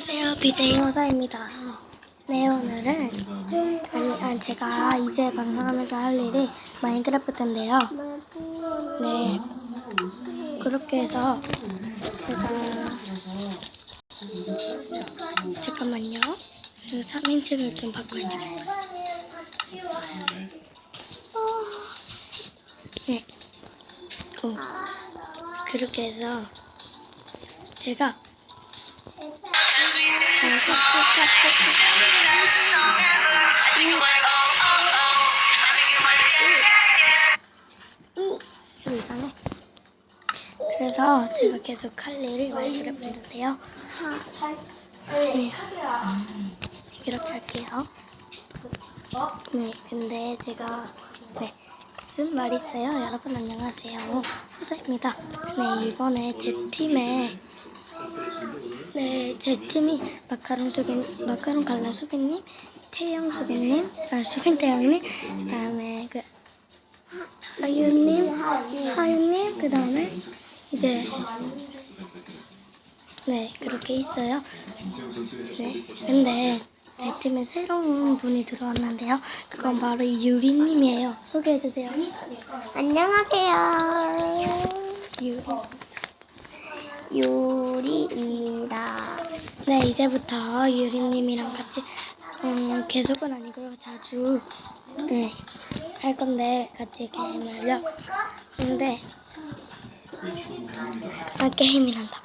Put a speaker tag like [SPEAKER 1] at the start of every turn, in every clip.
[SPEAKER 1] 안녕하세요. 비데이호사입니다. 네 오늘은 아니, 아니 제가 이제 방송하면서 할 일이 마인크래프트인데요. 네. 그렇게 해서 제가 잠깐만요. 3인칭을 좀 바꿔야 되겠어요 네. 어, 그렇게 해서 제가 이상해. 그래서 제가 계속 할 일을 마인크래프트인데요. 네. 이렇게 할게요. 네, 근데 제가 네. 무슨 말이 있어요? 여러분 안녕하세요. 후사입니다. 네, 이번에 제 팀에 네, 제 팀이 마카롱 수빈, 마카롱 갈라 수빈님, 태영 수빈님, 아, 수빈 태영님, 그 다음에 그 하윤님, 하윤님, 그 다음에 이제 네 그렇게 있어요. 네, 근데 제 팀에 새로운 분이 들어왔는데요. 그건 바로 유리님이에요. 소개해 주세요.
[SPEAKER 2] 안녕하세요.
[SPEAKER 1] 유리.
[SPEAKER 2] 요리입니다.
[SPEAKER 1] 네, 이제부터 유리님이랑 같이 음, 계속은 아니고요. 자주 네, 할 건데 같이 게임을요. 근데 아 게임이란다.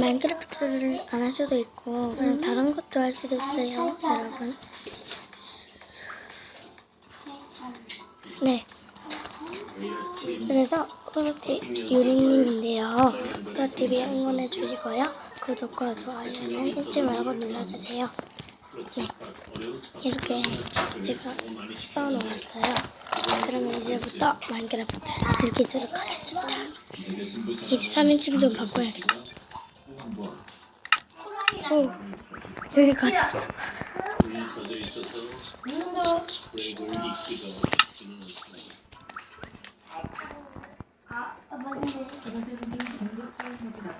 [SPEAKER 1] 마인크래프트를 안 할 수도 있고 그냥 다른 것도 할 수도 있어요, 여러분. 네. 그래서 코너티 유리님인데요. 코너TV 응원해 주시고요. 구독과 좋아요는 잊지 말고 눌러주세요. 네. 이렇게 제가 써놓았어요. 그러면 이제부터 마인크래프트를 즐기도록 하겠습니다. 이제 3인칭 좀 바꿔야겠어. 오, 여기까지 왔어.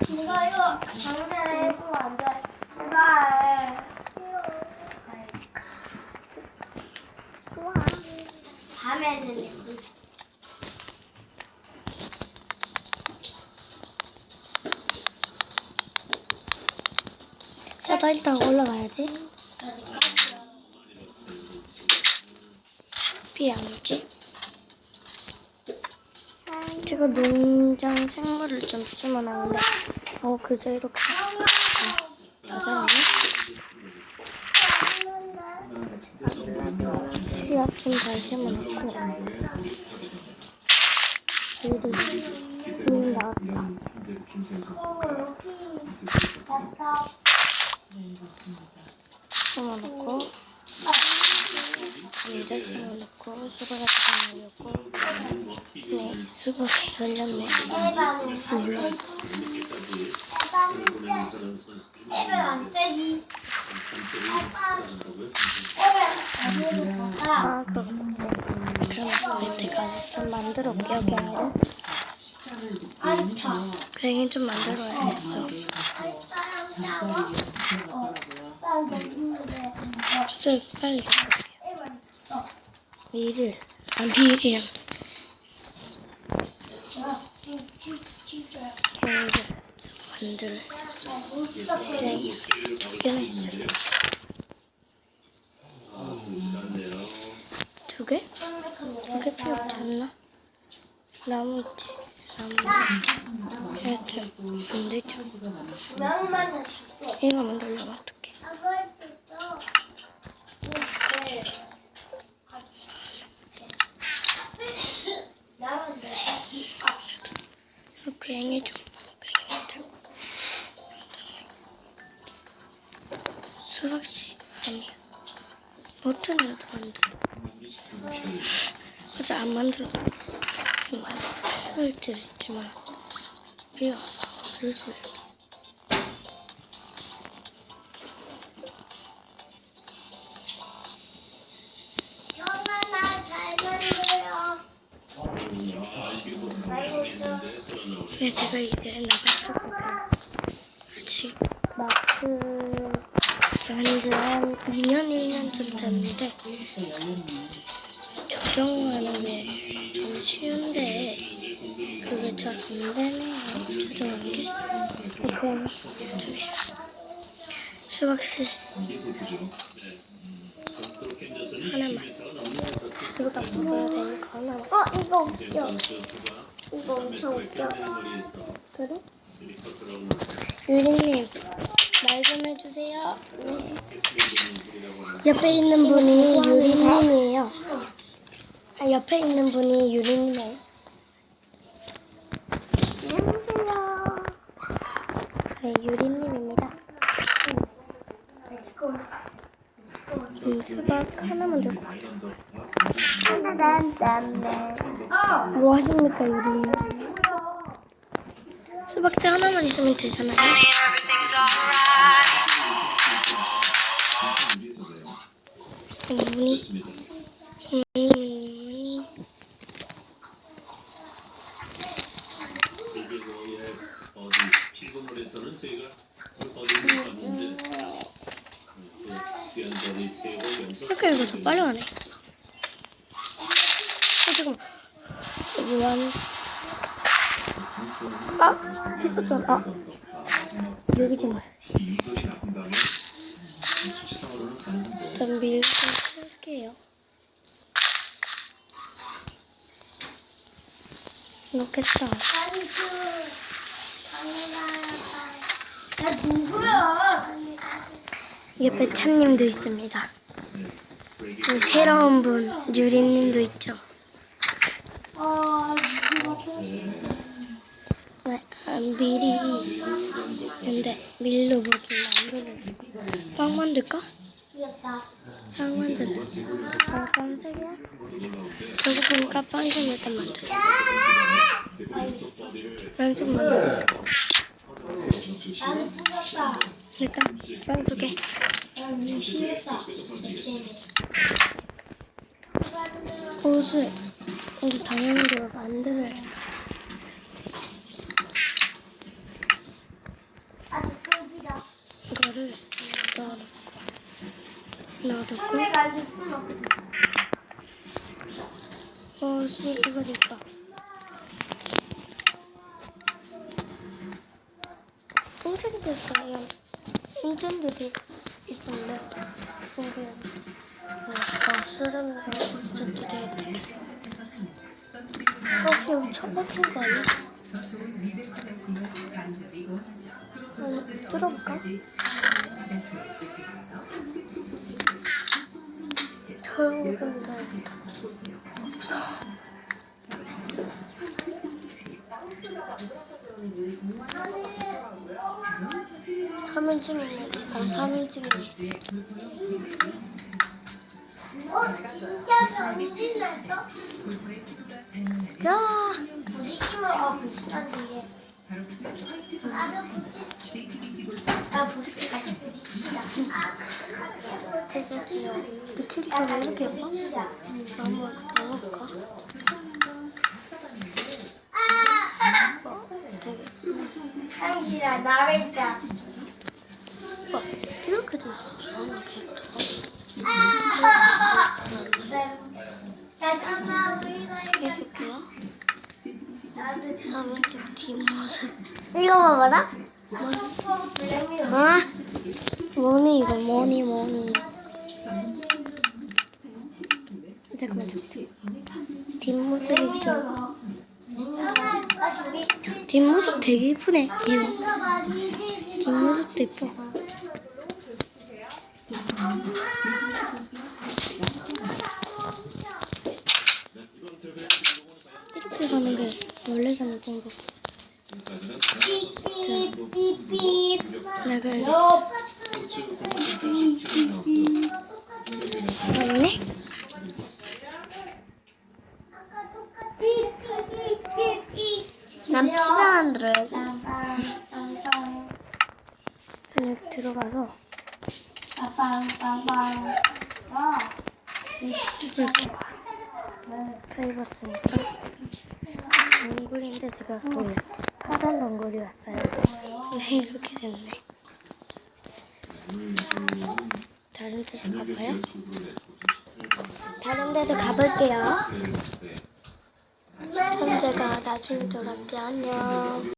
[SPEAKER 2] 이거 이거 장난해 돼. 제발. 좋아. 밤에 들려.
[SPEAKER 1] 사자 일단 올라가야지. 비안 오지? 제가 농장 생물을 좀 심어놨는데, 어, 그저 이렇게. 자잘하네? 씨앗 좀잘 심어놓고. 여기도 민 나왔다. 심어놓고. 감자 수박을 심어놓고. 네, 수박이 열렸네. 몰랐어.
[SPEAKER 2] 에베 안 세기.
[SPEAKER 1] 아, 그렇지. 그럼 내가 좀 만들어 올게요, 갱이를. 갱이 좀 만들어야겠어. 글쎄, 빨리. 밀을, 아, 밀이랑 만들어야 갱이 두 개나 있어요. 두 개? 두 개 필요 없지 않나? 나무 있지? 나무. 되죠?
[SPEAKER 2] 나무만
[SPEAKER 1] 이거 만들려면 어떡해? 괜히 좀 괜히 만들고. 수박씨 아니야. 버튼이라도 만들어. 어제 안 만들어. 정말 할 때도 있지만 그럴 수 네, 제가 이제 나가서 아직 마크 한지 한 2년, 1년쯤 됐는데 조정하는 게 좀 쉬운데 그게 잘 안 되네요. 조정하는 게. 그럼 저기 수박씨 하나만 이거 다 풀어야 되니까 하나만
[SPEAKER 2] 어 이거 웃겨. 이거 엄청 웃겨.
[SPEAKER 1] 그래? 유리님 말 좀 해주세요. 옆에 있는 분이 유리님이에요. 아, 옆에 있는 분이 유리님이에요.
[SPEAKER 2] 안녕하세요.
[SPEAKER 1] 네, 유리님입니다. 음, 수박 하나만 들고 가자. 뭐 하십니까, 유리님? 수박째 하나만 있으면 되잖아요. 문이, 문이,
[SPEAKER 3] 그
[SPEAKER 1] 이렇게 더 빨리 가네. 어, 잠깐만. 무한. 아, 했었잖아. 아, 여기 좀 봐. 일단 밀좀 풀게요. 이렇겠다.
[SPEAKER 2] 아니 그야 누구야?
[SPEAKER 1] 이게 배찬님도 있습니다. 이 새로운 분, 유리님도 있죠.
[SPEAKER 2] 어
[SPEAKER 1] 밀이 근데 밀로 뭐좀 만들어. 빵 만들까? 빵 만들래. 아, 빵색이야? 그러고 보니까 빵 좀 일단 만들어. 빵좀 만들어. 그러니까 빵두 개.
[SPEAKER 2] 나는 싫었다.
[SPEAKER 1] 옷을 이제 당연히 이걸 만들어야겠다.
[SPEAKER 2] 아주 끌기다.
[SPEAKER 1] 이거를 넣어놓고 넣어놓고
[SPEAKER 2] 선배가 아주 끊어.
[SPEAKER 1] 옷이 이걸 입어. 인천도 이게 더 쓰는 거좀 드려야 돼. 어, 여기 처박힌 거 아니야? 한번 뚫어볼까? 털어본다. 삼인칭이네. 아, 삼인칭이네.
[SPEAKER 2] 어 진짜 났어?
[SPEAKER 1] 야!
[SPEAKER 2] 우리 팀은 어 부딪혔지. 나도 부딪히자.
[SPEAKER 1] 되게 귀여워. 너 캐릭터 왜 이렇게 예뻐? 한번 넣어볼까? 어, 되게
[SPEAKER 2] 상실아 나랬다.
[SPEAKER 1] 어, 이렇게 돼 있어. 하나 캐릭터가. 삼인칭 뒷모습.
[SPEAKER 2] 이거 봐봐라.
[SPEAKER 1] 아! 뭐니 이거 뭐니 뭐니. 잠깐만 잠깐만. 뒷모습이 좀. 뒷모습 되게 이쁘네. 이거. 뒷모습도 이뻐. 이렇게 가는 게 원래 삼진 거.
[SPEAKER 2] 너
[SPEAKER 1] 맞네? 난 피자 만들어야지.
[SPEAKER 2] 빵빵빵빵.
[SPEAKER 1] 그냥 들어가서.
[SPEAKER 2] 와.
[SPEAKER 1] 이렇게 다 입었으니까 동굴인데 제가 또 파란 동굴이 왔어요. 네, 이렇게 됐네. 다른 데도 가봐요. 다른 데도 가볼게요. 그럼 제가 나중에 돌아올게요. 안녕.